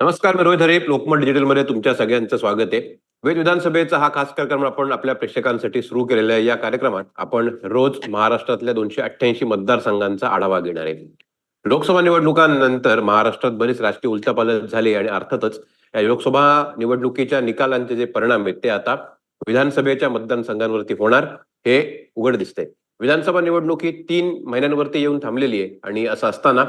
नमस्कार मी रोहित हरीप लोकमत डिजिटलमध्ये तुमच्या सगळ्यांचं स्वागत आहे. वेद विधानसभेचा हा खास कार्यक्रम आपण आपल्या प्रेक्षकांसाठी सुरू केलेला आहे. या कार्यक्रमात आपण रोज महाराष्ट्रातल्या दोनशे अठ्ठ्याऐंशी मतदारसंघांचा आढावा घेणार आहे. लोकसभा निवडणुकांनंतर महाराष्ट्रात बरीच राजकीय उलथापालथ झाली आणि अर्थातच या लोकसभा निवडणुकीच्या निकालांचे जे परिणाम आहेत ते आता विधानसभेच्या मतदारसंघांवरती होणार हे उघड दिसतंय. विधानसभा निवडणूक ही तीन महिन्यांवरती येऊन थांबलेली आहे आणि असं असताना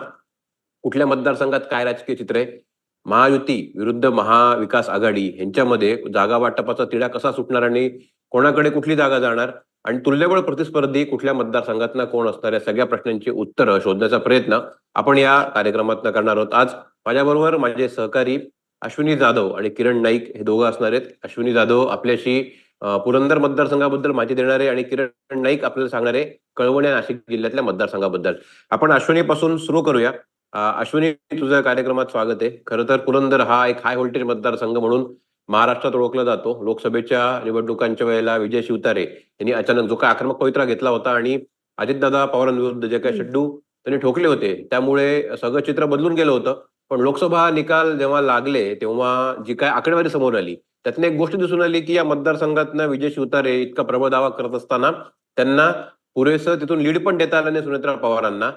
कुठल्या मतदारसंघात काय राजकीय चित्र आहे महायुती विरुद्ध महाविकास आघाडी यांच्यामध्ये जागा वाटपाचा तिढा कसा सुटणार आणि कोणाकडे कुठली जागा जाणार? आणि तुल्यबळ प्रतिस्पर्धी कुठल्या मतदारसंघातना कोण असणार? या सगळ्या प्रश्नांची उत्तरं शोधण्याचा प्रयत्न आपण या कार्यक्रमात करणार आहोत. आज माझ्याबरोबर माझे सहकारी अश्विनी जाधव आणि किरण नाईक हे दोघं असणार आहेत. अश्विनी जाधव आपल्याशी पुरंदर मतदारसंघाबद्दल माहिती देणारे आणि किरण नाईक आपल्याला सांगणारे कळवण या नाशिक जिल्ह्यातल्या मतदारसंघाबद्दल. आपण अश्विनीपासून सुरू करूया. अश्विनी तुझं कार्यक्रमात स्वागत आहे. खरं तर पुरंदर हा एक हाय व्होल्टेज मतदारसंघ म्हणून महाराष्ट्रात ओळखला जातो. लोकसभेच्या निवडणुकांच्या वेळेला विजय शिवतारे यांनी अचानक जो काय आक्रमक पवित्रा घेतला होता आणि अजितदादा पवारांविरुद्ध जे काही शड्डू त्यांनी ठोकले होते त्यामुळे सगळं चित्र बदलून गेलं होतं. पण लोकसभा निकाल जेव्हा लागले तेव्हा जी काय आकडेवारी समोर आली त्यातनं एक गोष्ट दिसून आली की या मतदारसंघातनं विजय शिवतारे इतका प्रबळ दावा करत असताना त्यांना पुरेसं तिथून लीड पण देता आलं नाही सुनेत्रा पवारांना.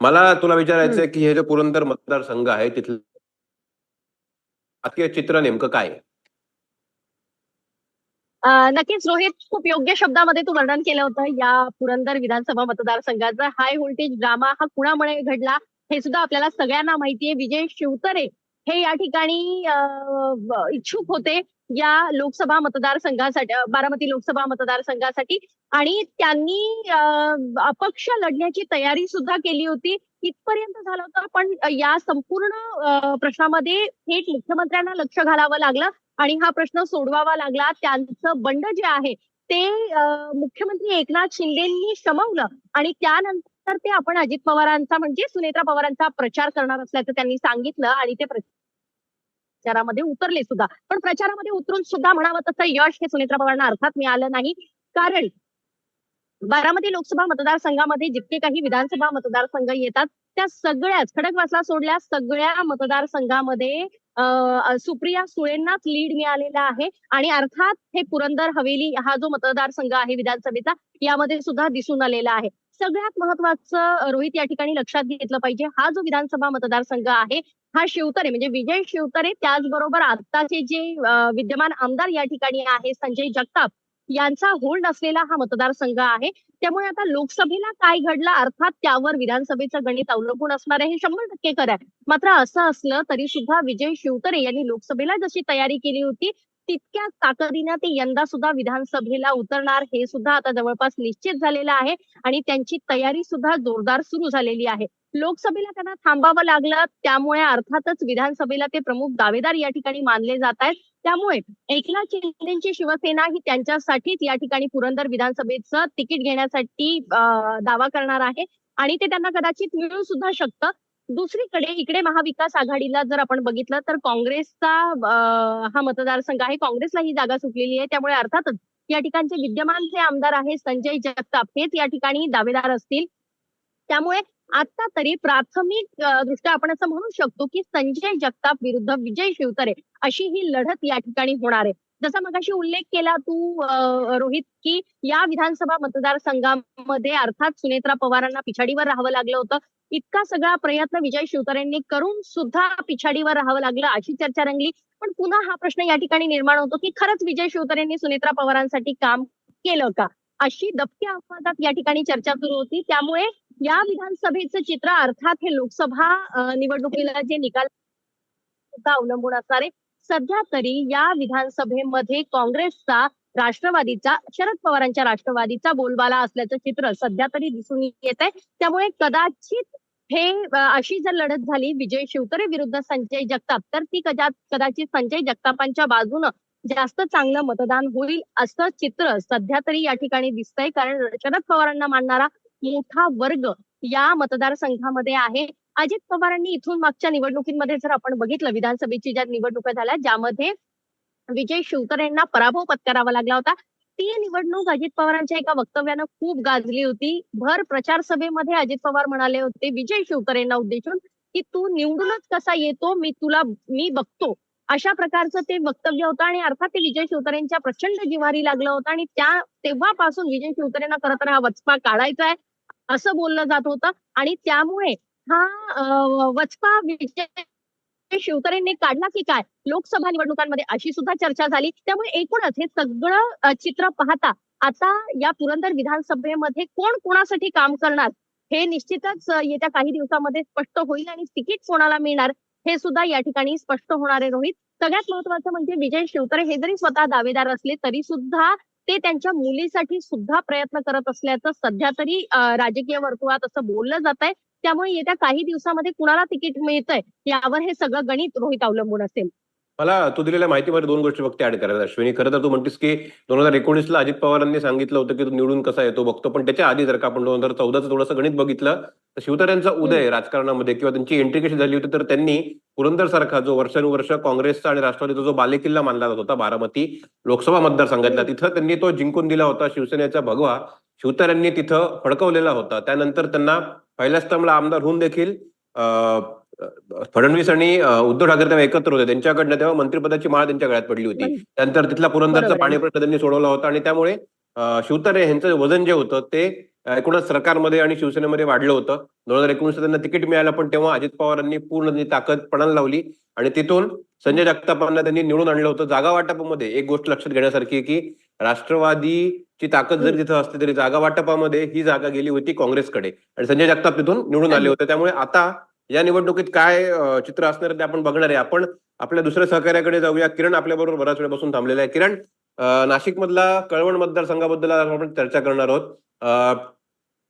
मला तुला विचारायचंय की हे जे पुरंदर मतदारसंघ आहे तिथलं चित्र नेमकं काय नक्कीच रोहित खूप योग्य शब्दामध्ये तू वर्णन केलं होतं. या पुरंदर विधानसभा मतदारसंघाचा हाय व्होल्टेज ड्रामा हा कुणामुळे घडला हे सुद्धा आपल्याला सगळ्यांना माहितीये. विजय शिवतरे हे या ठिकाणी इच्छुक होते. या लोकसभा मतदारसंघासाठी बारामती लोकसभा मतदारसंघासाठी आणि त्यांनी अं, अपक्ष लढण्याची तयारी सुद्धा केली होती. इथपर्यंत झालं होतं. पण या संपूर्ण प्रश्नामध्ये थेट मुख्यमंत्र्यांना लक्ष घालावं लागलं आणि हा प्रश्न सोडवावा लागला. त्यांचं बंड जे आहे ते अं, मुख्यमंत्री एकनाथ शिंदेंनी शमवलं आणि त्यानंतर ते आपण अजित पवारांचा म्हणजे सुनेत्रा पवारांचा प्रचार करणार असल्याचं त्यांनी सांगितलं आणि ते प्रचारामध्ये उतरले सुद्धा. पण प्रचारामध्ये उतरून सुद्धा म्हणावं तसं यश हे सुनेत्रा पवारांना अर्थात मिळालं नाही. कारण बारामती लोकसभा मतदारसंघामध्ये जितके काही विधानसभा मतदारसंघ येतात त्या सगळ्याच खडकवासला सोडल्या सगळ्या मतदारसंघामध्ये अं, सुप्रिया सुळेंनाच लीड मिळालेला आहे. आणि अर्थात हे पुरंदर हवेली हा जो मतदारसंघ आहे विधानसभेचा यामध्ये सुद्धा दिसून आलेला आहे. सगळ्यात महत्वाचं रोहित या ठिकाणी लक्षात घेतलं पाहिजे. हा जो विधानसभा मतदारसंघ आहे हा शिवतरे म्हणजे विजय शिवतरे त्याचबरोबर आताचे जे विद्यमान आमदार या ठिकाणी आहे संजय जगताप यांचा होल्ड असलेला हा मतदारसंघ आहे. त्यामुळे आता लोकसभेला काय घडलं? अर्थात त्यावर विधानसभेचं गणित अवलंबून असणार आहे हे शंभर टक्के खरं आहे. मात्र असं असलं तरी सुद्धा विजय शिवतरे यांनी लोकसभेला जशी तयारी केली होती तितक्याच ताकदीनं ते यंदा सुद्धा विधानसभेला उतरणार हे सुद्धा आता जवळपास निश्चित झालेलं आहे. आणि त्यांची तयारी सुद्धा जोरदार सुरू झालेली आहे. लोकसभेला त्यांना थांबावं लागलं. त्यामुळे अर्थातच विधानसभेला ते प्रमुख दावेदार या ठिकाणी मानले जात आहेत. त्यामुळे एकनाथ शिंदेची शिवसेना ही त्यांच्यासाठीच या ठिकाणी पुरंदर विधानसभेचं तिकीट घेण्यासाठी दावा करणार आहे. आणि ते त्यांना कदाचित मिळू सुद्धा शकतं. दुसरीकडे इकडे महाविकास आघाडीला जर आपण बघितलं तर काँग्रेसचा हा मतदारसंघ आहे. काँग्रेसला ही जागा सुटलेली आहे. त्यामुळे अर्थातच या ठिकाणचे विद्यमान जे आमदार आहेत संजय जगताप हेच या ठिकाणी दावेदार असतील. त्यामुळे आता तरी प्राथमिक दृष्ट्या आपण असं म्हणू शकतो की संजय जगताप विरुद्ध विजय शिवतरे अशी ही लढत या ठिकाणी होणार आहे. जसा मगाशी उल्लेख केला तू अं, रोहित की या विधानसभा मतदारसंघामध्ये अर्थात सुनेत्रा पवारांना पिछाडीवर राहावं लागलं होतं. इतका सगळा प्रयत्न विजय शिवतरेंनी करून सुद्धा पिछाडीवर राहावं लागलं अशी चर्चा रंगली. पण पुन्हा हा प्रश्न या ठिकाणी निर्माण होतो की खरंच विजय शिवतरेंनी सुनेत्रा पवारांसाठी काम केलं का? अशी दबक्या आवाजात या ठिकाणी चर्चा सुरू होती. त्यामुळे या विधानसभेचं चित्र अर्थात हे लोकसभा निवडणुकीला जे निकाल अवलंबून असणार आहे. सध्या तरी या विधानसभेमध्ये काँग्रेसचा राष्ट्रवादीचा शरद पवारांच्या राष्ट्रवादीचा बोलबाला असल्याचं चित्र सध्या तरी दिसून येत आहे. त्यामुळे कदाचित हे अशी जर लढत झाली विजय शिवतरे विरुद्ध संजय जगताप तर ती कदा- कदाचित संजय जगतापांच्या बाजूनं जास्त चांगलं मतदान होईल असं चित्र सध्या तरी या ठिकाणी दिसतंय. कारण शरद पवारांना मानणारा मोठा वर्ग या मतदारसंघामध्ये आहे. अजित पवारांनी इथून मागच्या निवडणुकीमध्ये जर आपण बघितलं विधानसभेची ज्या निवडणुका झाल्या ज्यामध्ये विजय शिवकरेंना यांना पराभव पत्करावा लागला होता. ती निवडणूक अजित पवारांच्या एका वक्तव्यानं खूप गाजली होती. भर प्रचार सभेमध्ये अजित पवार म्हणाले होते विजय शिवकरेंना यांना उद्देशून की तू निवडूनच कसा येतो मी तुला मी बघतो. अशा प्रकारचं ते वक्तव्य होतं आणि अर्थात ते विजय शिवतरेंच्या प्रचंड जिवारी लागलं होतं आणि त्या तेव्हापासून विजय शिवतरेंना खरं तर हा वचपा काढायचा आहे. असं बोललं जात होतं. आणि त्यामुळे हा वचपा विजय शिवतरेंनी काढला की काय? लोकसभा निवडणुकांमध्ये अशी सुद्धा चर्चा झाली. त्यामुळे एकूणच हे सगळं चित्र पाहता आता या पुरंदर विधानसभेमध्ये कोण कोणासाठी काम करणार? हे निश्चितच येत्या काही दिवसामध्ये स्पष्ट होईल आणि तिकीट कोणाला मिळणार हे सुद्धा या ठिकाणी स्पष्ट होणार आहे रोहित. सगळ्यात महत्वाचं म्हणजे विजय शिवतरे हे जरी स्वतः दावेदार असले तरी सुद्धा ते त्यांच्या मुलीसाठी सुद्धा प्रयत्न करत असल्याचं सध्या तरी राजकीय वर्तुळात असं बोललं जात आहे त्यामुळे येत्या काही दिवसामध्ये कुणाला तिकीट मिळतंय यावर हे सगळं गणित रोहित अवलंबून असेल. मला तू दिलेल्या माहितीमध्ये दोन गोष्टी फक्त ऍड करायला अश्विनी खरं तर तू म्हणतेस की दोन हजार एकोणीसला अजित पवारांनी सांगितलं होतं की तू निवडून कसा येतो बघतो. पण त्याच्या आधी जर का आपण दोन हजार चौदाचं थोडंसं गणित बघितलं तर शिवतऱ्यांचा उदय राजकारणामध्ये किंवा त्यांची एंट्री कशी झाली होती तर त्यांनी पुरंदर सारखा जो वर्षानुवर्ष काँग्रेसचा आणि राष्ट्रवादीचा जो बालेकिल्ला मानला जात होता बारामती लोकसभा मतदारसंघातला तिथं त्यांनी तो जिंकून दिला होता शिवसेनेचा भगवा. शिवतऱ्यांनी तिथं फडकवलेला होता. त्यानंतर त्यांना पहिल्याच टर्मला आमदार होऊन देखील फडणवीस आणि उद्धव ठाकरे तेव्हा एकत्र होते. त्यांच्याकडनं तेव्हा मंत्रिपदाची माळ त्यांच्या गळ्यात पडली होती. त्यानंतर तिथला पुरंदरचा. पाणी प्रश्न त्यांनी सोडवला होता आणि त्यामुळे शिवतारे यांचं वजन जे होतं ते एकूणच सरकारमध्ये आणि शिवसेनेमध्ये वाढलं होतं. दोन हजार एकोणीसला त्यांना तिकीट मिळालं पण तेव्हा अजित पवारांनी पूर्ण ताकद पणाला लावली आणि तिथून संजय जगतापांना त्यांनी निवडून आणलं होतं. जागा वाटपामध्ये एक गोष्ट लक्षात घेण्यासारखी की राष्ट्रवादीची ताकद जरी तिथं असते तरी जागा वाटपामध्ये ही जागा गेली होती काँग्रेसकडे. आणि संजय जगताप तिथून निवडून आले होते. त्यामुळे आता या निवडणुकीत काय चित्र असणार ते आपण बघणार आहे. आपण आपल्या दुसऱ्या सहकार्याकडे जाऊया. किरण आपल्या बरोबर बराच वेळापासून थांबलेला आहे. किरण नाशिक मधला कळवण मतदारसंघाबद्दल आपण चर्चा करणार आहोत.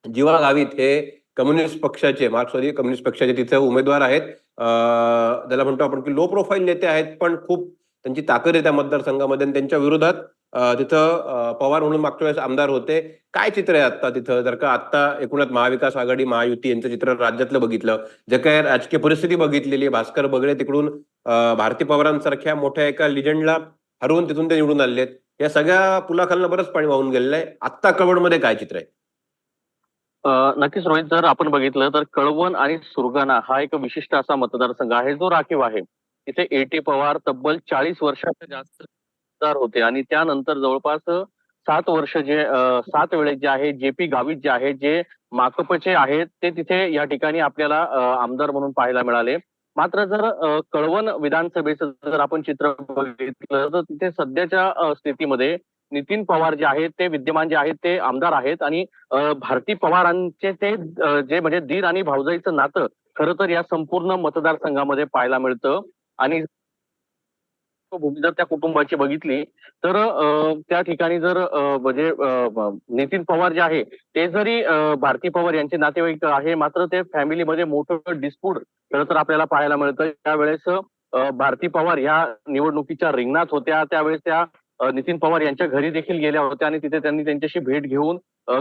जीवा गावित हे कम्युनिस्ट पक्षाचे मार्क्सवादी कम्युनिस्ट पक्षाचे तिथे उमेदवार आहेत. ज्याला त्याला म्हणतो आपण की लो प्रोफाईल नेते आहेत पण खूप त्यांची ताकद आहे त्या मतदारसंघामध्ये आणि त्यांच्या विरोधात तिथं पवार म्हणून मागच्या वेळेस आमदार होते. काय चित्र आहे आता तिथं? जर का आता एकूणच महाविकास आघाडी महायुती यांचं चित्र राज्यातलं बघितलं जे काय राजकीय परिस्थिती बघितलेली भास्कर बगळे तिकडून भारती पवारांसारख्या मोठ्या एका लिजंडला हरवून तिथून ते निवडून आलेत या सगळ्या पुलाखालनं बरंच पाणी वाहून गेलेलं आहे आत्ता कळवणमध्ये काय चित्र आहे? नक्कीच रोहित जर आपण बघितलं तर कळवण आणि सुरगाणा हा एक विशिष्ट असा मतदारसंघ आहे जो राखीव आहे. इथे एटी पवार तब्बल चाळीस वर्षाच्या जास्त खासदार होते. आणि त्यानंतर जवळपास सात वर्ष जे सात वेळेस जे आहे जे पी गावित जे आहे जे माकपचे आहेत ते तिथे या ठिकाणी आपल्याला आमदार म्हणून पाहायला मिळाले. मात्र जर कळवण विधानसभेचं जर आपण चित्र बघितलं तर तिथे सध्याच्या स्थितीमध्ये नितीन पवार जे आहेत ते विद्यमान जे आहेत ते आमदार आहेत. आणि भारती पवारांचे ते जे म्हणजे दीर आणि भाऊजाईचं नातं खरं तर या संपूर्ण मतदारसंघामध्ये पाहायला मिळतं. आणि भूमी जर त्या कुटुंबाची बघितली. तर त्या ठिकाणी जर म्हणजे नितीन पवार जे आहे ते जरी भारती पवार यांचे नातेवाईक आहे मात्र ते फॅमिलीमध्ये मोठं डिस्प्यूट खरं तर आपल्याला पाहायला मिळतं. त्यावेळेस भारती पवार ह्या निवडणुकीच्या रिंगणात होत्या. त्यावेळेस त्या नितीन पवार यांच्या घरी देखील गेल्या होत्या आणि तिथे त्यांनी त्यांच्याशी भेट घेऊन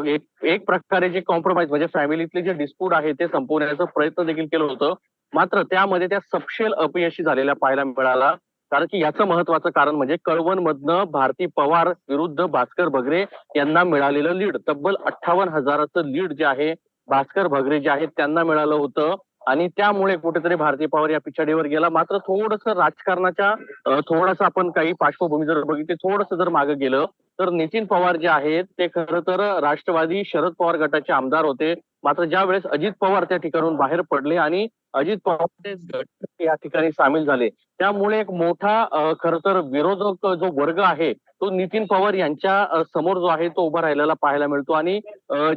एक एक प्रकारे जे कॉम्प्रोमाइज म्हणजे फॅमिलीतले जे डिस्प्यूट आहे ते संपवण्याचा प्रयत्न देखील केलं होतं. मात्र त्यामध्ये त्या सपशेल अपयशी झालेल्या पाहायला मिळाला. कारण की याचं महत्वाचं कारण म्हणजे कळवण मधनं भारती पवार विरुद्ध भास्कर भगरे यांना मिळालेलं लीड. तब्बल अठ्ठावन्न हजाराचं लीड जे आहे भास्कर भगरे जे आहेत त्यांना मिळालं होतं. आणि त्यामुळे कुठेतरी भारती पवार या पिछाडीवर गेला. मात्र थोडस राजकारणाच्या अ, थोडंसं आपण काही पार्श्वभूमी जर बघितली थोडस जर मागे गेलं तर नितीन पवार जे आहेत ते खरं तर राष्ट्रवादी शरद पवार गटाचे आमदार होते. मात्र ज्या वेळेस अजित पवार त्या ठिकाणून बाहेर पडले आणि अजित पवार या ठिकाणी सामील झाले त्यामुळे एक मोठा खर तर विरोधक जो वर्ग आहे तो नितीन पवार यांच्या समोर जो आहे तो उभा राहिलेला पाहायला मिळतो आणि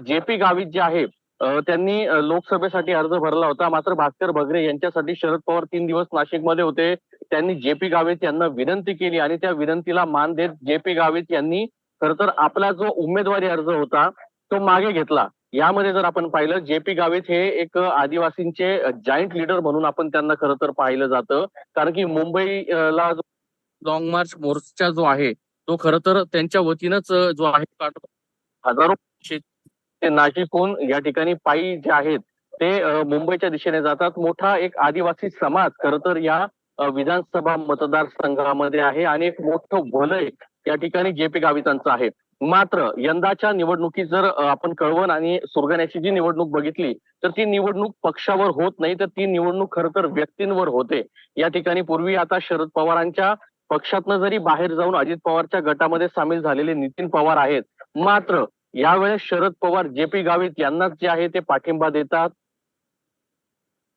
जे पी गावित जे आहे त्यांनी लोकसभेसाठी अर्ज भरला होता. मात्र भास्कर भगरे यांच्यासाठी शरद पवार तीन दिवस नाशिकमध्ये होते. त्यांनी जे पी गावित यांना विनंती केली आणि त्या विनंतीला मान देत जे पी गावित यांनी खर तर आपला जो उमेदवारी अर्ज होता तो मागे घेतला. यामध्ये जर आपण पाहिलं जे पी गावित हे एक आदिवासींचे जायंट लीडर म्हणून आपण त्यांना खरं तर पाहिलं जातं. कारण की मुंबईला जो लॉंग मार्च मोर्चा जो आहे तो खरं तर त्यांच्या वतीनंच जो आहे हजारो ते नाशिकहून या ठिकाणी पायी जे आहेत ते मुंबईच्या दिशेने जातात. मोठा एक आदिवासी समाज खरं तर या विधानसभा मतदारसंघामध्ये आहे. आणि एक मोठं वलय या ठिकाणी जे पी गावितांचं आहे. मात्र यंदाच्या निवडणुकीत जर आपण कळवण आणि सुरगाण्याची जी निवडणूक बघितली तर ती निवडणूक पक्षावर होत नाही तर ती निवडणूक खरं तर व्यक्तींवर होते. या ठिकाणी पूर्वी आता शरद पवारांच्या पक्षातनं जरी बाहेर जाऊन अजित पवारच्या गटामध्ये सामील झालेले नितीन पवार आहेत मात्र यावेळेस शरद पवार जे पी गावित यांनाच जे आहे ते पाठिंबा देतात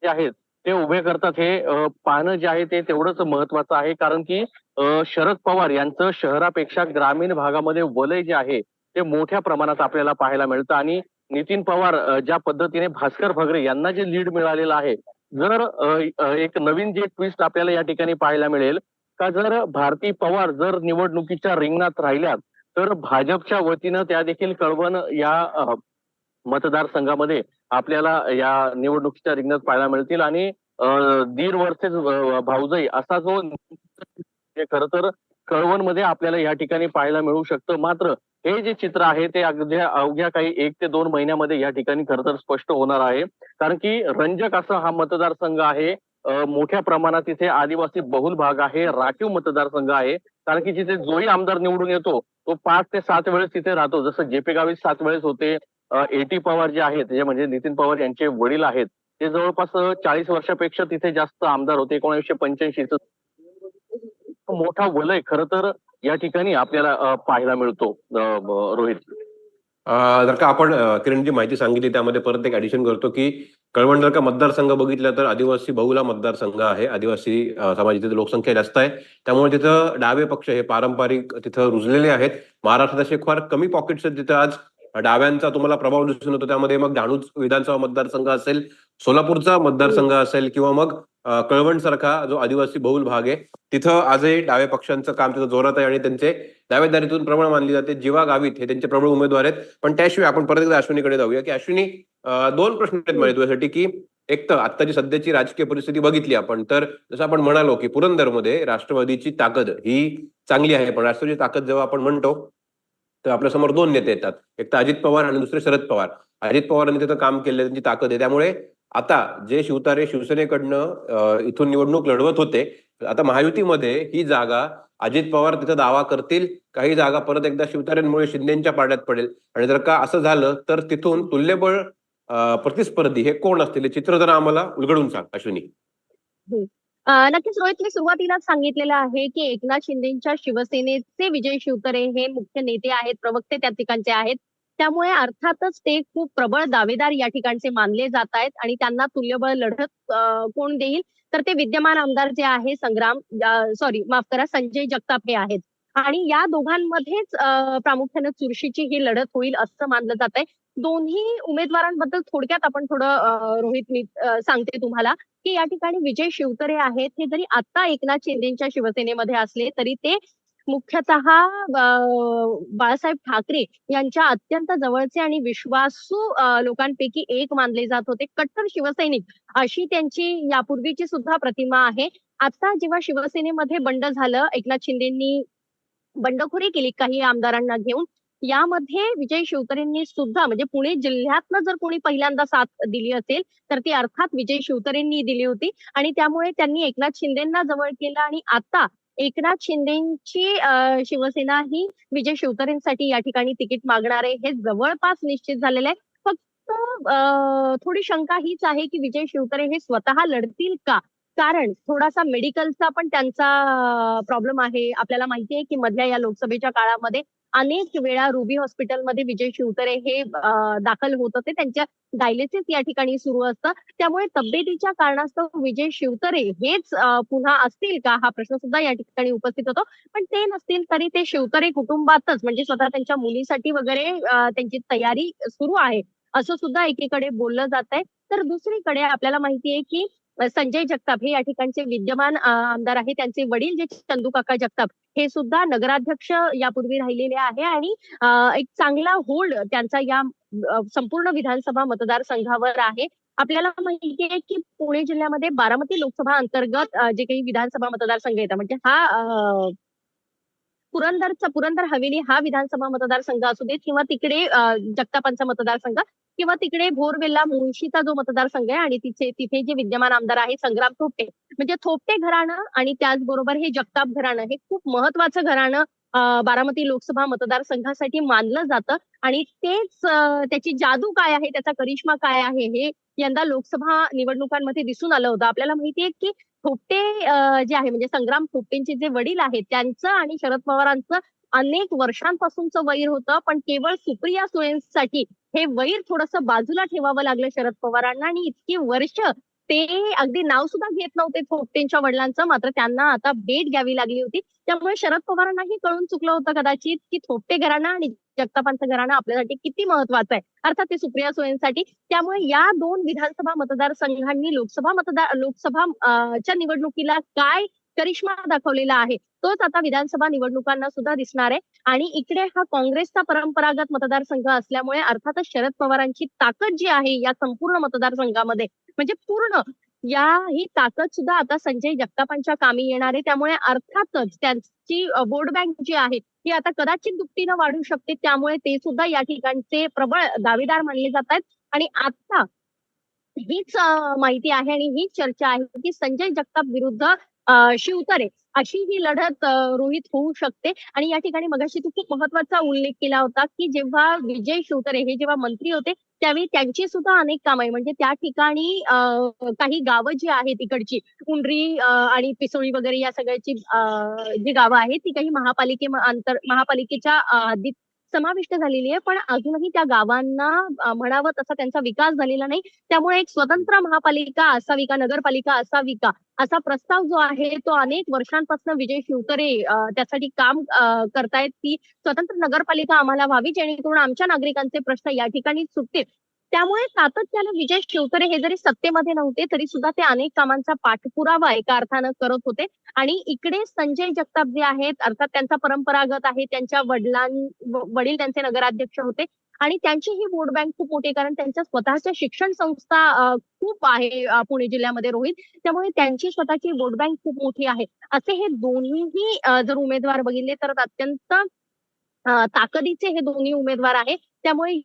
जे आहेत ते उभे करतात हे पाहणं जे आहे ते तेवढंच महत्वाचं आहे कारण की शरद पवार यांचं शहरापेक्षा ग्रामीण भागामध्ये वलय जे आहे ते मोठ्या प्रमाणात आपल्याला पाहायला मिळतं. आणि नितीन पवार ज्या पद्धतीने भास्कर भगरे यांना जे लीड मिळालेलं आहे जर एक नवीन जे ट्विस्ट आपल्याला या ठिकाणी पाहायला मिळेल का जर भारती पवार जर निवडणुकीच्या रिंगणात राहिल्यात तर भाजपच्या वतीनं त्या देखील कळवण या मतदारसंघामध्ये आपल्याला या निवडणुकीच्या रिंगणात पाहायला मिळतील. आणि दीड दीर वर्सेस असा जो हे खर तर कळवणमध्ये आपल्याला या ठिकाणी पाहायला मिळू शकतं. मात्र हे जे चित्र आहे ते अगद्या अवघ्या काही एक ते दोन महिन्यामध्ये या ठिकाणी खर तर स्पष्ट होणार आहे. कारण की रंजक असा हा मतदारसंघ आहे. मोठ्या प्रमाणात तिथे आदिवासी बहुल भाग आहे राखीव मतदारसंघ आहे. कारण की जिथे जोही आमदार निवडून येतो तो पाच ते सात वेळेस तिथे राहतो. जसं जेपी गावी सात वेळेस होते एटी पवार जे आहेत जे म्हणजे नितीन पवार यांचे वडील आहेत ते जवळपास चाळीस वर्षापेक्षा तिथे जास्त आमदार होते. एकोणीसशे पंच्याऐंशी मोठा वलय खरं तर या ठिकाणी आपल्याला पाहायला मिळतो रोहित. जर का आपण अं, किरण जी माहिती सांगितली त्यामध्ये परत एक ऍडिशन करतो की कळवण जर का मतदारसंघ बघितला तर आदिवासी बहुला मतदारसंघ आहे. आदिवासी समाज तिथे लोकसंख्या जास्त आहे. त्यामुळे तिथं डावे पक्ष हे पारंपरिक तिथं रुजलेले आहेत. महाराष्ट्रात असे फार कमी पॉकेट्स आहेत तिथं आज डाव्यांचा तुम्हाला प्रभाव दिसून येतो. त्यामध्ये मग डहाणूच विधानसभा मतदारसंघ असेल सोलापूरचा मतदारसंघ असेल किंवा मग कळवण सारखा जो आदिवासी बहुल भाग आहे तिथं आजही डाव्या पक्षांचं काम तिथं जोरात आहे आणि त्यांचे दावेदारीतून प्रबळ मानली जाते. जीवा गावित हे त्यांचे प्रबळ उमेदवार आहेत. पण त्याशिवाय आपण परत एकदा अश्विनीकडे जाऊया की अश्विनी दोन प्रश्न आहेत माझे तुझ्यासाठी की एक तर आत्ताची सध्याची राजकीय परिस्थिती बघितली आपण तर जसं आपण म्हणालो की पुरंदरमध्ये राष्ट्रवादीची ताकद ही चांगली आहे. पण राष्ट्रवादीची ताकद जेव्हा आपण म्हणतो तर आपल्यासमोर दोन नेते येतात. एक तर अजित पवार आणि दुसरे शरद पवार. अजित पवारांनी तिथं काम केलं त्यांची ताकद आहे. त्यामुळे आता जे शिवतारे शिवसेनेकडनं इथून निवडणूक लढवत होते आता महायुतीमध्ये ही जागा अजित पवार तिथं दावा करतील. काही जागा परत एकदा शिवतारेंमुळे शिंदेच्या पाड्यात पडेल. आणि जर का असं झालं तर तिथून तुल्यबळ प्रतिस्पर्धी हे कोण असतील चित्र जरा आम्हाला उलगडून सांग अश्विनी. हो. नक्कीच रोहित मी सुरुवातीलाच सांगितलेलं आहे की एकनाथ शिंदेच्या शिवसेनेचे विजय शिवतरे हे मुख्य नेते आहेत प्रवक्ते त्या ठिकाणचे आहेत. त्यामुळे अर्थातच ते खूप प्रबळ दावेदार या ठिकाणचे मानले जात आहेत आणि त्यांना तुल्यबळ लढत कोण देईल? तर ते विद्यमान आमदार जे आहे संग्राम सॉरी माफ करा संजय जगताप हे आहेत. आणि या दोघांमध्येच प्रामुख्याने चुरशीची ही लढत होईल असं मानलं जात आहे दोन्ही उमेदवारांबद्दल थोडक्यात आपण थोडं रोहित मी सांगते तुम्हाला की या ठिकाणी विजय शिवतरे आहेत. हे जरी आता एकनाथ शिंदेच्या शिवसेनेमध्ये असले तरी ते मुख्यतः बाळासाहेब ठाकरे यांच्या अत्यंत जवळचे आणि विश्वासू लोकांपैकी एक मानले जात होते कट्टर शिवसैनिक अशी त्यांची यापूर्वीची सुद्धा प्रतिमा आहे. आता जेव्हा शिवसेनेमध्ये बंड झालं एकनाथ शिंदेनी बंडखोरी केली काही आमदारांना घेऊन यामध्ये विजय शिवतरेंनी सुद्धा म्हणजे पुणे जिल्ह्यातनं जर कोणी पहिल्यांदा साथ दिली असेल तर ती अर्थात विजय शिवतरेंनी दिली होती. आणि त्यामुळे त्यांनी एकनाथ शिंदेना जवळ केलं आणि आता एकनाथ शिंदेची शिवसेना ही विजय शिवतरेंसाठी या ठिकाणी तिकीट मागणार आहे. हे जवळपास निश्चित झालेलं आहे. फक्त अं, थोडी शंका हीच आहे की विजय शिवतरे हे स्वतः लढतील का? कारण थोडासा मेडिकलचा पण त्यांचा प्रॉब्लेम आहे. आपल्याला माहिती आहे की मधल्या या लोकसभेच्या काळामध्ये अनेक वेळा रुबी हॉस्पिटलमध्ये विजय शिवतरे हे दाखल होत होते. त्यांच्या डायलिसिस या ठिकाणी सुरू असतं. त्यामुळे तब्येतीच्या कारणास्तव विजय शिवतरे हेच पुन्हा असतील का? हा प्रश्न सुद्धा या ठिकाणी उपस्थित होतो. पण ते नसतील तरी ते शिवतरे कुटुंबातच म्हणजे स्वतः त्यांच्या मुलीसाठी वगैरे त्यांची तयारी सुरू आहे. असं सुद्धा एकीकडे बोललं जात आहे तर दुसरीकडे आपल्याला माहिती आहे की संजय जगताप हे या ठिकाणचे विद्यमान आमदार आहे त्यांचे वडील जे चंदू काका जगताप हे सुद्धा नगराध्यक्ष यापूर्वी राहिलेले आहे आणि एक चांगला होल्ड त्यांचा या संपूर्ण विधानसभा मतदारसंघावर आहे. आपल्याला माहिती आहे की पुणे जिल्ह्यामध्ये बारामती लोकसभा अंतर्गत जे काही विधानसभा मतदारसंघ येतात म्हणजे हा अं, पुरंदरचा पुरंदर हवेली हा विधानसभा मतदारसंघ असू देत किंवा तिकडे जगतापांचा मतदारसंघ किंवा तिकडे भोरवेल्ला मुळशीचा जो मतदारसंघ आहे आणि तिथे तिथे जे विद्यमान आमदार आहे संग्राम थोपटे म्हणजे थोपटे घराणं आणि त्याचबरोबर हे जगताप घराणं हे खूप महत्वाचं घराणं बारामती लोकसभा मतदारसंघासाठी मानलं जातं. आणि तेच त्याची जादू काय आहे त्याचा करिश्मा काय आहे हे यंदा लोकसभा निवडणुकांमध्ये दिसून आलं होतं. आपल्याला माहिती आहे की थोपटे जे आहे म्हणजे संग्राम थोपटेंचे जे वडील आहेत त्यांचं आणि शरद पवारांचं अनेक वर्षांपासूनचं वैर होतं पण केवळ सुप्रिया सुळेंसाठी हे वैर थोडस बाजूला ठेवावं लागलं शरद पवारांना. आणि इतकी वर्ष ते अगदी नाव सुद्धा घेत नव्हते थोपटेंच्या वडिलांचं. मात्र त्यांना आता भेट घ्यावी लागली होती. त्यामुळे शरद पवारांनाही कळून चुकलं होतं कदाचित की थोपटे घराणं आणि जगतापांचं घराणं आपल्यासाठी किती महत्वाचं आहे. अर्थात ते सुप्रिया सुळेंसाठी. त्यामुळे या दोन विधानसभा मतदारसंघांनी लोकसभा मतदार लोकसभा च्या निवडणुकीला काय करिश्मा दाखवलेला आहे? तोच आता विधानसभा निवडणुकांना सुद्धा दिसणार आहे. आणि इकडे हा काँग्रेसचा परंपरागत मतदारसंघ असल्यामुळे अर्थातच शरद पवारांची ताकद जी आहे या संपूर्ण मतदारसंघामध्ये म्हणजे पूर्ण या ही ताकद सुद्धा आता संजय जगतापांच्या कामी येणार आहे. त्यामुळे अर्थातच त्यांची वोट बँक जी आहे ती आता कदाचित दुपटीनं वाढू शकते. त्यामुळे ते सुद्धा या ठिकाणचे प्रबळ दावेदार मानले जात आहेत. आणि आता हीच माहिती आहे आणि हीच चर्चा आहे की संजय जगताप विरुद्ध शिवतरे अशी ही लढत रोहित होऊ शकते. आणि या ठिकाणी मगाशी तू खूप महत्त्वाचा उल्लेख केला होता की जेव्हा विजय शिवतरे हे जेव्हा मंत्री होते त्यावेळी त्यांची सुद्धा अनेक कामं आहे. म्हणजे त्या ठिकाणी काही गावं जी आहेत तिकडची उंडरी अं, आणि पिसोळी वगैरे या सगळ्याची जी गावं आहेत ती काही महापालिके अंतर महापालिकेच्या हद्दीत समाविष्ट झालेली आहे. पण अजूनही त्या गावांना म्हणावं तसा त्यांचा विकास झालेला नाही. त्यामुळे एक स्वतंत्र महापालिका असावी का नगरपालिका असावी का असा प्रस्ताव जो आहे तो अनेक वर्षांपासून विजय शिवतरे त्यासाठी काम करतायत की स्वतंत्र नगरपालिका आम्हाला व्हावी जेणेकरून आमच्या नागरिकांचे प्रश्न या ठिकाणी सुटतील. त्यामुळे सातत्यानं विजय शिवतरे हे जरी सत्तेमध्ये नव्हते तरी सुद्धा ते अनेक कामांचा पाठपुरावा एका अर्थानं करत होते. आणि इकडे संजय जगताप जे आहेत अर्थात त्यांचा परंपरागत आहे त्यांच्या वडिलां वडील त्यांचे नगराध्यक्ष होते आणि त्यांची ही वोट बँक खूप मोठी कारण त्यांच्या स्वतःच्या शिक्षण संस्था खूप आहे पुणे जिल्ह्यामध्ये रोहित. त्यामुळे त्यांची स्वतःची वोट बँक खूप मोठी आहे. असे हे दोन्हीही जर उमेदवार बघितले तर अत्यंत ताकदीचे हे दोन्ही उमेदवार आहे. त्यामुळे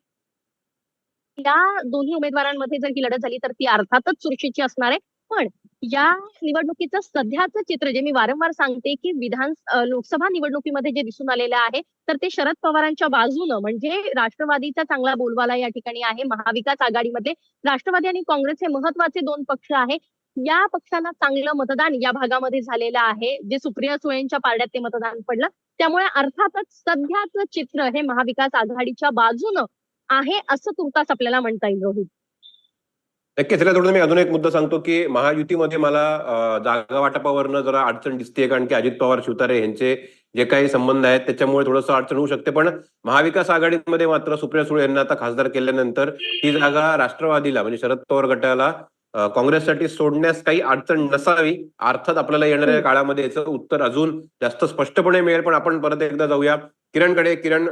या दोन्ही उमेदवारांमध्ये जर ही लढत झाली तर ती अर्थातच चुरशीची असणार आहे. पण या निवडणुकीचं सध्याचं चित्र जे मी वारंवार सांगते की विधान लोकसभा निवडणुकीमध्ये जे दिसून आलेलं आहे तर ते शरद पवारांच्या बाजूनं म्हणजे राष्ट्रवादीचा चांगला बोलवाला या ठिकाणी आहे महाविकास आघाडीमध्ये. राष्ट्रवादी आणि काँग्रेस हे महत्त्वाचे दोन पक्ष आहे या पक्षांना चांगलं मतदान या भागामध्ये झालेलं आहे. जे सुप्रिया सुळेंच्या पारड्यात ते मतदान पडलं. त्यामुळे अर्थातच सध्याचं चित्र हे महाविकास आघाडीच्या बाजूनं आहे असं तुर्तास आपल्याला म्हणता येईल रोहित. नक्कीच त्याला थोडं मी अजून एक मुद्दा सांगतो की महायुतीमध्ये मला जागा वाटपावरनं जरा अडचण दिसते कारण की अजित पवार शिवतारे यांचे जे काही संबंध आहेत त्याच्यामुळे थोडंसं अडचण होऊ शकते. पण महाविकास आघाडीमध्ये मात्र सुप्रिया सुळे यांना आता खासदार केल्यानंतर ही जागा राष्ट्रवादीला म्हणजे शरद पवार गटाला काँग्रेससाठी सोडण्यास काही अडचण नसावी अर्थात आपल्याला येणाऱ्या काळामध्ये याचं उत्तर अजून जास्त स्पष्टपणे मिळेल. पण आपण परत एकदा जाऊया. किरणकडे किरण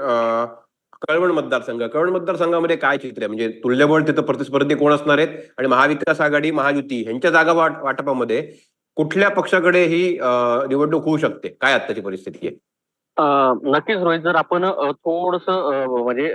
कळवण मतदारसंघ. कळवण मतदारसंघामध्ये काय चित्र आहे? म्हणजे तुल्यबळ तिथं प्रतिस्पर्धी कोण असणार आहेत? आणि महाविकास आघाडी महायुती यांच्या जागा वाट वाटपामध्ये कुठल्या पक्षाकडे ही निवडणूक होऊ शकते? काय आत्ताची परिस्थिती आहे? नक्कीच रोहित जर आपण थोडस म्हणजे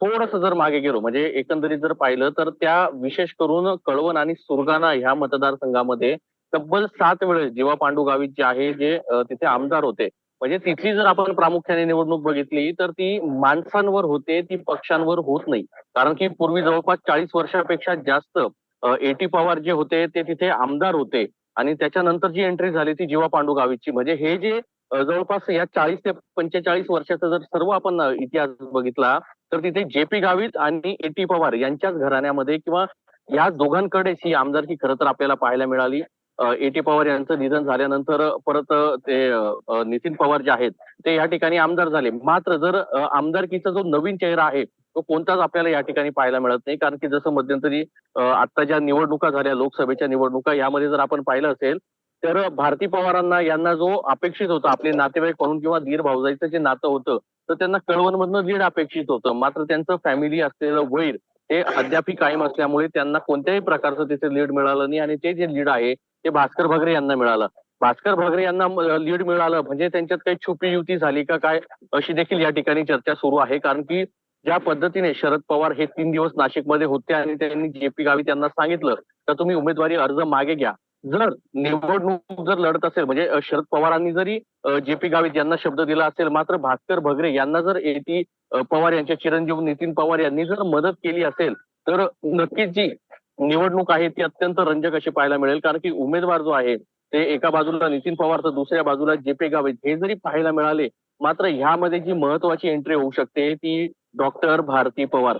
थोडस जर मागे गेलो म्हणजे एकंदरीत जर पाहिलं तर त्या विशेष करून कळवण आणि सुरगाणा ह्या मतदारसंघामध्ये तब्बल सात वेळेस जीवा पांडू गावित जे आहे जे तिथे आमदार होते. म्हणजे तिथली जर आपण प्रामुख्याने निवडणूक बघितली तर ती माणसांवर होते ती पक्षांवर होत नाही. कारण की पूर्वी जवळपास चाळीस वर्षापेक्षा जास्त एटी पवार जे होते ते तिथे आमदार होते. आणि त्याच्यानंतर जी एंट्री झाली ती जीवा पांडू गावीची. म्हणजे हे जे जवळपास या चाळीस ते पंचेचाळीस वर्षाचा जर सर्व आपण इतिहास बघितला तर तिथे जे पी गावित आणि एटी पवार यांच्याच घराण्यामध्ये किंवा या दोघांकडेच ही आमदारकी खरं तर आपल्याला पाहायला मिळाली. एटी पवार यांचं निधन झाल्यानंतर परत ते नितीन पवार जे आहेत ते या ठिकाणी आमदार झाले. मात्र जर आमदारकीचा जो नवीन चेहरा आहे तो कोणताच आपल्याला या ठिकाणी पाहायला मिळत नाही. कारण की जसं मध्यंतरी आता ज्या निवडणुका झाल्या लोकसभेच्या निवडणुका यामध्ये जर आपण पाहिलं असेल तर भारती पवारांना यांना जो अपेक्षित होता आपले नातेवाईक म्हणून किंवा धीर भाऊजाईचं जे नातं होतं तर त्यांना कळवणमधनं लीड अपेक्षित होतं. मात्र त्यांचं फॅमिली असलेलं वैर हे अद्यापही कायम असल्यामुळे त्यांना कोणत्याही प्रकारचं तिथे लीड मिळालं नाही आणि ते जे लीड आहे ते भास्कर भगरे यांना मिळालं. भास्कर भगरे यांना लीड मिळालं. म्हणजे त्यांच्यात काही छुपी युती झाली का काय अशी देखील या ठिकाणी चर्चा सुरू आहे. कारण की ज्या पद्धतीने शरद पवार हे तीन दिवस नाशिकमध्ये होते आणि त्यांनी जे पी गावी त्यांना सांगितलं तर तुम्ही उमेदवारी अर्ज मागे घ्या. जर निवडणूक जर लढत असेल म्हणजे शरद पवारांनी जरी जे पी गावित यांना शब्द दिला असेल मात्र भास्कर भगरे यांना जर एटी पवार यांच्या चिरंजीव नितीन पवार यांनी जर मदत केली असेल तर नक्कीच जी निवडणूक आहे ती अत्यंत रंजक अशी पाहायला मिळेल. कारण की उमेदवार जो आहे ते एका बाजूला नितीन पवार तर दुसऱ्या बाजूला जे पे गावित हे जरी पाहायला मिळाले मात्र ह्यामध्ये जी महत्वाची एंट्री होऊ शकते ती डॉक्टर भारती पवार.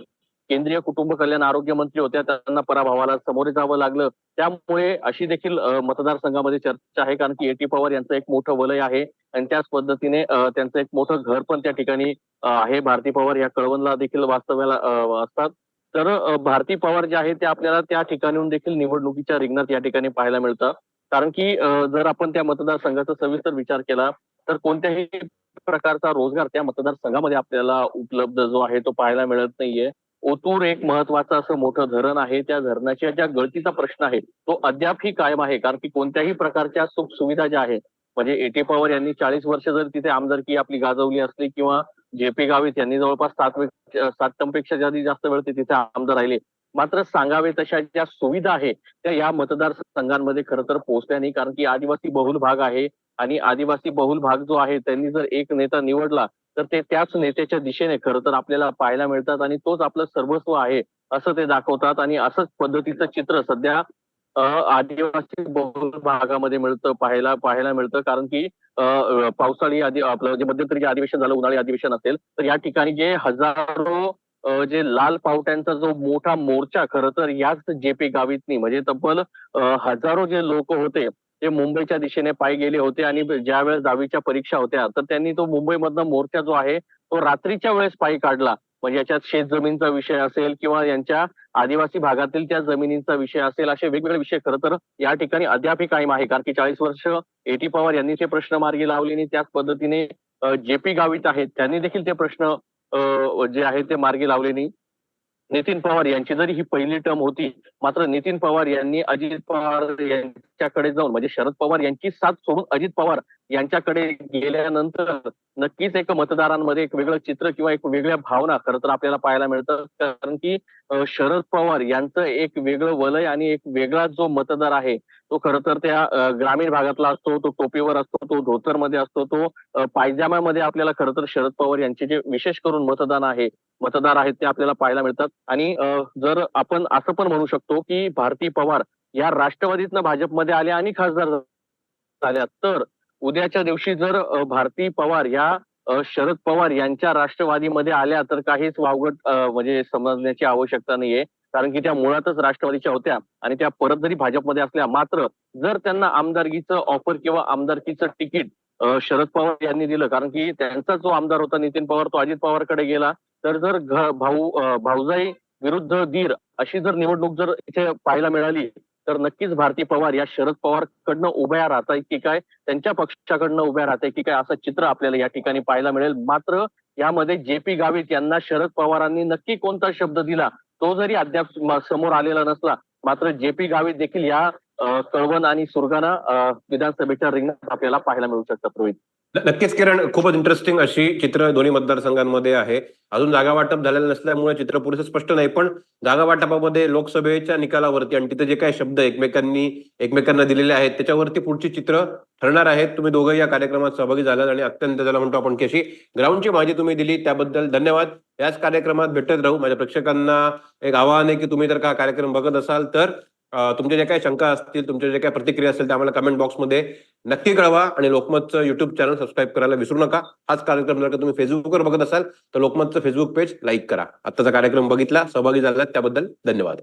केंद्रीय कुटुंब कल्याण आरोग्य मंत्री होत्या त्यांना पराभवाला सामोरे जावं लागलं. त्यामुळे अशी देखील मतदारसंघामध्ये चर्चा आहे. कारण की एटी पवार यांचं एक मोठं वलय आहे आणि त्याच पद्धतीने त्यांचं एक मोठं घर पण त्या ठिकाणी आहे. भारती पवार या कळवणला देखील वास्तव्याला असतात. तर भारती पवार जे आहे ते आपल्याला त्या ठिकाणून देखील निवडणुकीच्या रिंगणात या ठिकाणी पाहायला मिळतं. कारण की जर आपण त्या मतदारसंघाचा सविस्तर विचार केला तर कोणत्याही प्रकारचा रोजगार त्या मतदारसंघामध्ये आपल्याला उपलब्ध जो आहे तो पाहायला मिळत नाहीये. ओतूर एक महत्वाचं असं मोठं धरण आहे. त्या धरणाच्या ज्या गळतीचा प्रश्न आहे तो अद्यापही कायम आहे. कारण की कोणत्याही प्रकारच्या सुख सुविधा ज्या आहेत म्हणजे एटी पवार यांनी चाळीस वर्ष जर तिथे आमदारकी आपली गाजवली असली किंवा जे पी गावित यांनी जवळपास सात सात टर्मपेक्षा जास्तीत जास्त वेळ ते तिथे आमदार राहिले. मात्र सांगावे तशा ज्या सुविधा आहे त्या या मतदारसंघांमध्ये खरं तर पोहोचल्या नाही. कारण की आदिवासी बहुल भाग आहे आणि आदिवासी बहुल भाग जो आहे त्यांनी जर एक नेता निवडला तर ते त्याच नेत्याच्या दिशेने खरं तर आपल्याला पाहायला मिळतात आणि तोच आपलं सर्वस्व आहे असं ते दाखवतात. आणि असंच पद्धतीचं चित्र सध्या आदिवासी बहुल भागामध्ये मिळतं पाहायला पाहायला मिळतं. कारण की पावसाळी आधी आपलं जे मध्यंतरी जे अधिवेशन झालं उन्हाळी अधिवेशन असेल तर या ठिकाणी जे हजारो जे लाल पावट्यांचा जो मोठा मोर्चा खरं तर याच जेपी गावीतनी म्हणजे तब्बल हजारो जे लोक होते ते मुंबईच्या दिशेने पायी गेले होते आणि ज्या वेळेस दहावीच्या परीक्षा होत्या तर त्यांनी तो मुंबईमधला मोर्चा जो आहे तो रात्रीच्या वेळेस पायी काढला. म्हणजे याच्यात शेत जमीनचा विषय असेल किंवा यांच्या आदिवासी भागातील त्या जमिनींचा विषय असेल असे वेगवेगळे विषय खरं तर या ठिकाणी अद्यापही कायम आहे कारण की चाळीस वर्ष एटी पवार यांनी ते प्रश्न मार्गी लावले आणि त्याच पद्धतीने जे पी गावित आहेत त्यांनी देखील ते प्रश्न जे आहे ते मार्गी लावले नाही नितीन पवार यांची जरी ही पहिली टर्म होती मात्र नितीन पवार यांनी अजित पवार यांच्याकडे जाऊन म्हणजे शरद पवार यांची साथ सोडून अजित पवार यांच्याकडे गेल्यानंतर नक्कीच एक मतदारांमध्ये एक वेगळं चित्र किंवा एक वेगळ्या भावना खरं तर आपल्याला पाहायला मिळतं. कारण की शरद पवार यांचं एक वेगळं वलय आणि एक वेगळा जो मतदार आहे तो खरं तर त्या ग्रामीण भागातला असतो तो टोपीवर असतो तो धोतरमध्ये असतो तो पायजाम्यामध्ये आपल्याला खरं तर शरद पवार यांचे जे विशेष करून मतदान आहे मतदार आहेत ते आपल्याला पाहायला मिळतात. आणि जर आपण असं पण म्हणू शकतो की भारती पवार या राष्ट्रवादीतनं भाजपमध्ये आल्या आणि खासदार झाल्या. तर उद्याच्या दिवशी जर भारती पवार या शरद पवार यांच्या राष्ट्रवादीमध्ये आल्या तर काहीच वावगट म्हणजे समजण्याची आवश्यकता नाहीये. कारण की त्या मुळातच राष्ट्रवादीच्या होत्या आणि त्या परत जरी भाजपमध्ये असल्या मात्र जर त्यांना आमदारकीचं ऑफर किंवा आमदारकीचं तिकीट शरद पवार यांनी दिलं कारण की त्यांचा जो आमदार होता नितीन पवार तो अजित पवारकडे गेला. तर जर घ- भाऊ भाऊजाई विरुद्ध दीर अशी जर निवडणूक जर इथे पाहायला मिळाली तर नक्कीच भारती पवार या शरद पवार कडनं उभ्या राहताय की काय त्यांच्या पक्षाकडनं उभ्या राहताय की काय असं चित्र आपल्याला या ठिकाणी पाहायला मिळेल. मात्र यामध्ये जे पी गावित यांना शरद पवारांनी नक्की कोणता शब्द दिला तो जरी अद्याप समोर आलेला नसला मात्र जे पी गावित देखील या कळवण आणि सुरगाणा विधानसभेच्या रिंगणात आपल्याला पाहायला मिळू शकतात रोहित. नक्कीच किरण खूपच इंटरेस्टिंग अशी चित्र दोन्ही मतदारसंघांमध्ये आहे. अजून जागा वाटप झालेलं नसल्यामुळे चित्र पुरेसं स्पष्ट नाही पण जागा वाटपामध्ये लोकसभेच्या निकालावरती आणि तिथे जे काही शब्द एकमेकांनी एकमेकांना दिलेले आहेत त्याच्यावरती पुढची चित्र ठरणार आहेत. तुम्ही दोघं या कार्यक्रमात सहभागी झालात आणि अत्यंत त्याला म्हणतो आपण की अशी ग्राउंडची माहिती तुम्ही दिली. त्याबद्दल धन्यवाद. याच कार्यक्रमात भेटत राहू. माझ्या प्रेक्षकांना एक आवाहन आहे की तुम्ही जर का कार्यक्रम बघत असाल तर तुमच्या ज्या काही शंका असतील तुमच्या ज्या काही प्रतिक्रिया असतील त्या आम्हाला कमेंट बॉक्समध्ये नक्की कळवा आणि लोकमतचं युट्यूब चॅनल सबस्क्राईब करायला विसरू नका. हाच कार्यक्रम जर का तुम्ही फेसबुकवर बघत असाल तर लोकमतचं फेसबुक पेज लाईक करा. आत्ताचा कार्यक्रम बघितला सहभागी झाला त्याबद्दल धन्यवाद.